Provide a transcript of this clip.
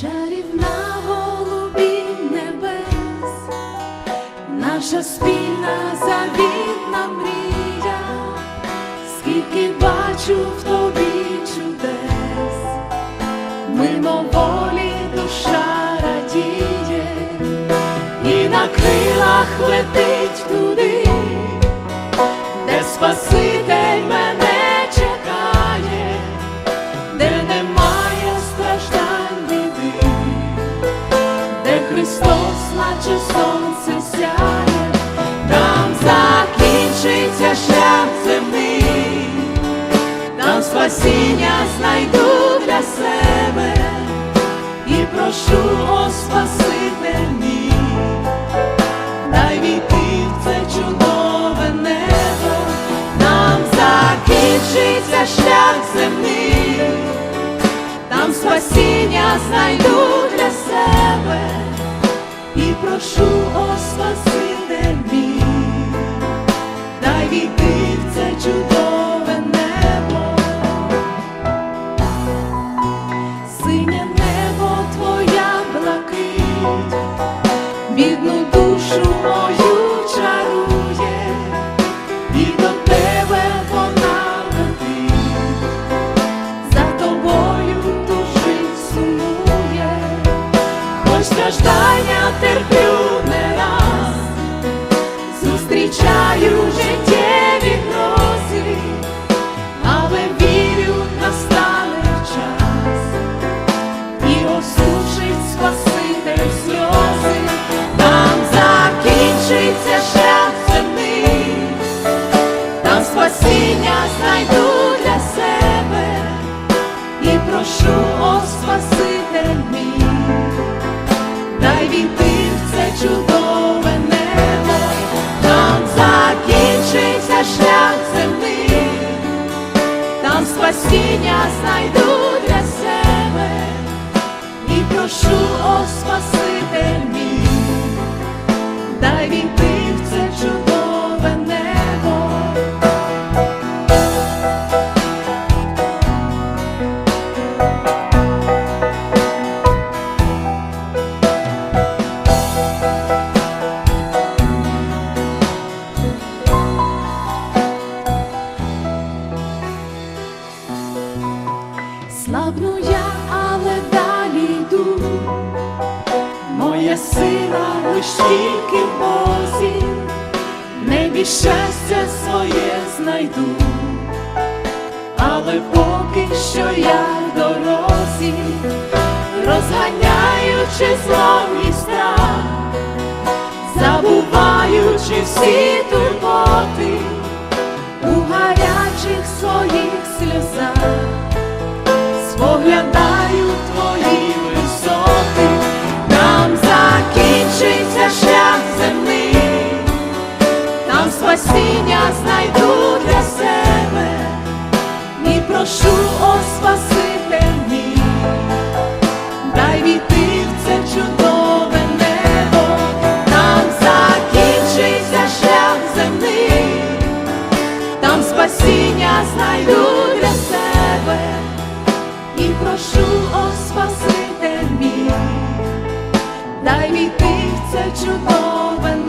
Чарівна голубінь небес, наша спільна завітна мрія, скільки бачу в тобі чудес, мимоволі душа радіє, і на крилах летить туди, де Спаситель мене чекає, де немає страждань біди, де Христос, наче сонце спасіння знайду для себе. І прошу, о Спаситель мій, дай війти в це чудове небо, нам закінчиться шлях земний, там спасіння знайду для себе. І прошу, о Спаситель до тебе вона спасіння знайду Слабну я, але далі йду. Моя сила лиш тільки в Бозі, небі щастя своє знайду, але поки що я в дорозі, розганяючи злом і страх, забуваючи всі турботи у гарячих своїх сльозах спасіння знайду для себе. І прошу, о Спаситель мій, дай війти в це чудове небо, там закінчиться шлях земний, там спасіння знайду для себе. І прошу, о Спаситель мій, дай війти в це чудове небо.